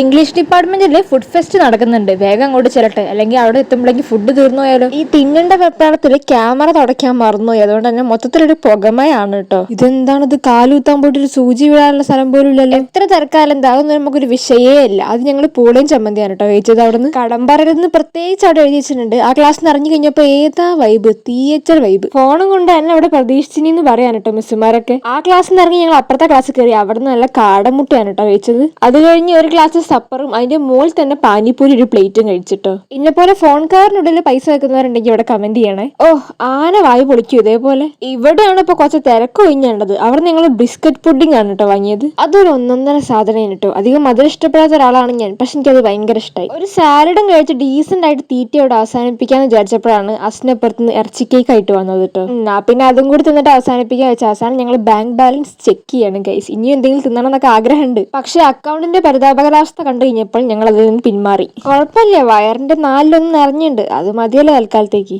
English ഡിപ്പാർട്ട്മെന്റിൽ food fest നടക്കുന്നുണ്ട്. വേഗം അങ്ങോട്ട് ചെല്ലട്ടെ. അല്ലെങ്കിൽ അവിടെ എത്തുമ്പോഴേക്ക് ഫുഡ് തീർന്നു പോയാലോ? ഈ തിന്നണ്ട വെപ്രാളത്തിൽ ക്യാമറ തുടയ്ക്കാൻ മറന്നുപോയി അതുകൊണ്ട് തന്നെ മൊത്തത്തിലൊരു പുകമയാണ് കേട്ടോ ഇതെന്താണ്? ഇത് കാലൂത്താൻ പോയിട്ട് ഒരു സൂചി വിടാനുള്ള സ്ഥലം പോലും ഇല്ലല്ലോ. എത്ര തിരക്കാലം എന്താ അതൊന്നും നമുക്കൊരു വിഷയേ ഇല്ല. അത് ഞങ്ങൾ പൂളയും ചമ്മന്തിയാണ് കേട്ടോ കഴിച്ചത് അവിടെ നിന്ന് കടമ്പറരുന്ന് പ്രത്യേകിച്ച് അവിടെ എഴുതി വെച്ചിട്ടുണ്ട്. ആ ക്ലാസ് നിറഞ്ഞു കഴിഞ്ഞപ്പോ ഏതാ വൈബ് തിയേറ്റർ വൈബ് ഫോണും കൊണ്ട് തന്നെ അവിടെ പ്രതീക്ഷിച്ചിനി പറയാൻ കേട്ടോ മിസ്സുമാരൊക്കെ ആ ക്ലാസ്സിൽ നിന്ന് ഇറങ്ങി ഞങ്ങൾ അപ്പുറത്തെ ക്ലാസ് കയറി. അവിടെ നിന്ന് നല്ല കാടമുട്ടയാണ് കേട്ടോ കഴിച്ചത്. അത് കഴിഞ്ഞ് ഒരു ഗ്ലാസ് സപ്പറും അതിന്റെ മുകളിൽ തന്നെ പാനിപ്പൂരി ഒരു പ്ലേറ്റും കഴിച്ചിട്ടോ. ഇന്നെ പോലെ ഫോൺ കാറിനുള്ളിൽ പൈസ വെക്കുന്നവരുണ്ടെങ്കിൽ ഇവിടെ കമന്റ് ചെയ്യണേ. ഓ ആന വായു പൊളിക്കും ഇതേപോലെ. ഇവിടെയാണ് ഇപ്പൊ കുറച്ച് തിരക്ക് ഒഴിഞ്ഞേണ്ടത്. അവിടെ ഞങ്ങൾ ബിസ്ക്കറ്റ് പുഡിംഗ് ആണ് കേട്ടോ വാങ്ങിയത്. അതൊരു ഒന്നൊന്നര സാധനം കേട്ടോ അധികം മധുരം ഇഷ്ടപ്പെടാത്ത ഒരാളാണ് ഞാൻ. പക്ഷെ എനിക്കത് ഭയങ്കര ഇഷ്ടമായി ഒരു സാലഡും കഴിച്ച് ഡീസെന്റ് ആയിട്ട് തീറ്റയോട് അവസാനിപ്പിക്കാന്ന് വിചാരിച്ചപ്പോഴാണ് അസ്നപ്പുറത്ത് ഇറച്ചി കേക്ക് ആയിട്ട് വന്നത് കേട്ടോ പിന്നെ അതും കൂടി തിന്നിട്ട് അവസാനിപ്പിക്കാൻ വെച്ച അവസാനം ഞങ്ങൾ ബാങ്ക് ബാലൻസ് ചെക്ക് ചെയ്യണം ഗൈസ് ഇനി എന്തെങ്കിലും തിന്നണം എന്നൊക്കെ ആഗ്രഹമുണ്ട്. പക്ഷെ അക്കൗണ്ടിന്റെ പരിതാപകരാവസ്ഥ കണ്ടു കഴിഞ്ഞപ്പോൾ ഞങ്ങൾ അതിൽ നിന്ന് പിന്മാറി. കുഴപ്പമില്ല വയറിന്റെ നാലിലൊന്നും നിറഞ്ഞുണ്ട് അത് മതിയല്ലോ തൽക്കാലത്തേക്ക്.